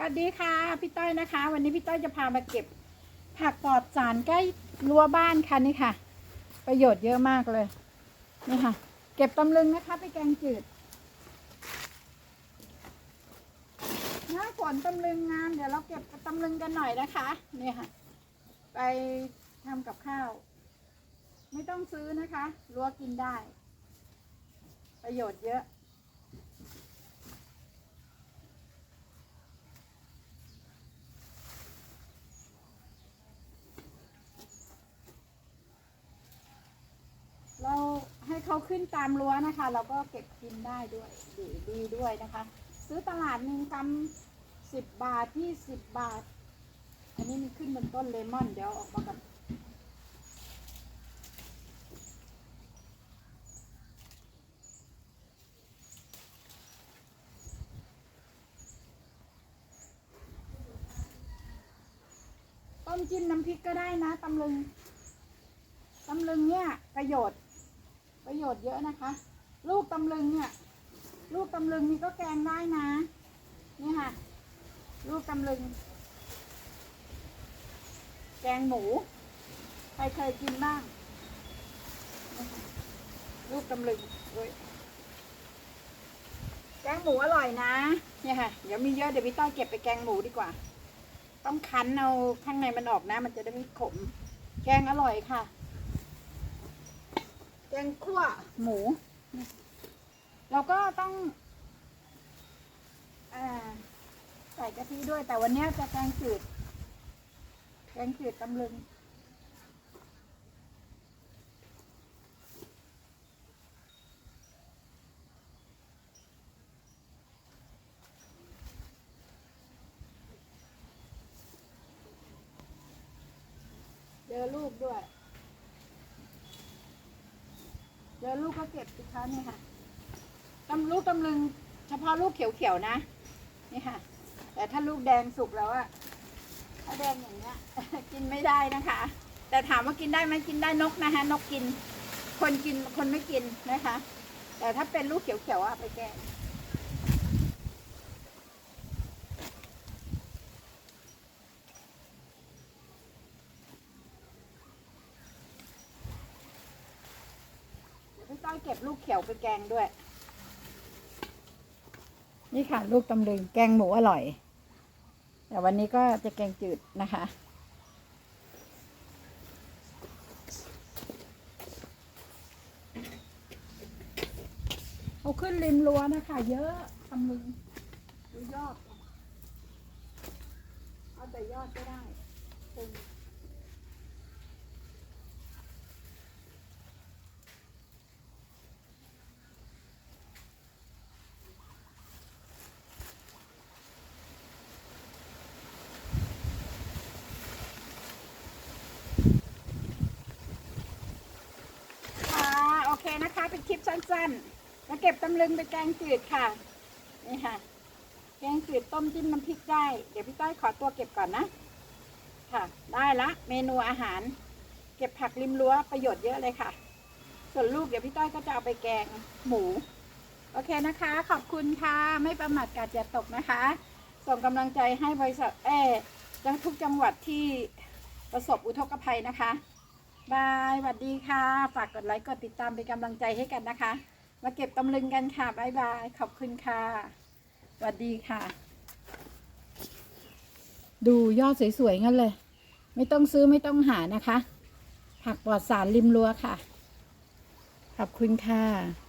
วัสดีค่ะพี่ต้อยนะคะ วันนี้พี่ต้อยจะพามาเก็บ ผักปลอดสารใกล้รั้วบ้านค่ะนี่ค่ะ ประโยชน์เยอะมากเลยนี่ค่ะ เก็บตำลึงนะคะไปแกงจืดหน้าฝนตำลึงงามเดี๋ยวเราเก็บตำลึงกันหน่อยนะคะนี่ค่ะ ไปทำกับข้าว ไม่ต้องซื้อนะคะรั้วกินได้ ประโยชน์เยอะ เราให้เขาขึ้นตามรั้วนะคะ เราก็เก็บกินได้ด้วยดีดีด้วยนะคะ ซื้อตลาดหนึ่งกำสิบบาทยี่สิบบาท อันนี้มีขึ้นบนต้นเลมอนเดี๋ยวอออกมากันต้มจิ้มน้ำพริกก็ได้นะตำลึงตำลึงเนี่ยประโยชน์ ประโยชน์เยอะนะคะ ลูกตำลึงเนี่ย ลูกตำลึงนี่ก็แกงได้นะ นี่ค่ะ ลูกตำลึง แกงหมู ใครเคยกินบ้าง ลูกตำลึงเว้ยแกงหมูอร่อยนะ เนี่ยค่ะ เดี๋ยวมีเยอะเดี๋ยวพี่ต้อยเก็บไปแกงหมูดีกว่า ต้องคั้นเอาข้างในมันออกนะ มันจะได้ไม่ขม แกงอร่อยค่ะ แกงคั่วหมู เราก็ต้องอใส่กะทิด้วย แต่วันนี้จะแกงจืด แกงจืดตำลึง เจอลูกด้วย เดี๋ยวลูกก็เก็บสิคะนี่ค่ะตำลูกตำลึง เฉพาะลูกเขียวๆนะ นี่ค่ะ แต่ถ้าลูกแดงสุกแล้วอะถ้าแดงอย่างเงี้ย กินไม่ได้นะคะ แต่ถามว่ากินได้ไหมกินได้นกนะคะนกกิน คนกินคนไม่กินนะคะ แต่ถ้าเป็นลูกเขียวๆอะไปแก งเดี๋ยวพี่ต้อยเก็บลูกเขียวไปแกงด้วย นี่ค่ะ ลูกตำลึงแกงหมูอร่อย แต่วันนี้ก็จะแกงจืดนะคะ เอาขึ้นริมรั้วนะคะ เยอะตำลึงดูยอด เอาแต่ยอดก็ได้ตึงค่ะ คนะคะ เป็นคลิปสั้นๆ มาเก็บตำลึงไปแกงจืดค่ะ นี่ค่ะ แกงจืดต้มจิ้มน้ำพริกได้ เดี๋ยวพี่ต้อยขอตัวเก็บก่อนนะ ค่ะ ได้ละเมนูอาหาร เก็บผักริมรั้วประโยชน์เยอะเลยค่ะ ส่วนลูกเดี๋ยวพี่ต้อยก็จะเอาไปแกงหมู โอเคนะคะ ขอบคุณค่ะ ไม่ประมาทกาศอย่าตกนะคะ ส่งกำลังใจให้บริษัทเออทุกจังหวัดที่ประสบอุทกภัยนะคะ บายสวัสดีค่ะ ฝากกดไลค์ กดติดตามเป็นกำลังใจให้กันนะคะ มาเก็บตำลึงกันค่ะบายบาย ขอบคุณค่ะสวัสดีค่ะ ดูยอดสวยๆงั้นเลย ไม่ต้องซื้อไม่ต้องหานะคะ ผักปลอดสารริมรั้วค่ะ ขอบคุณค่ะ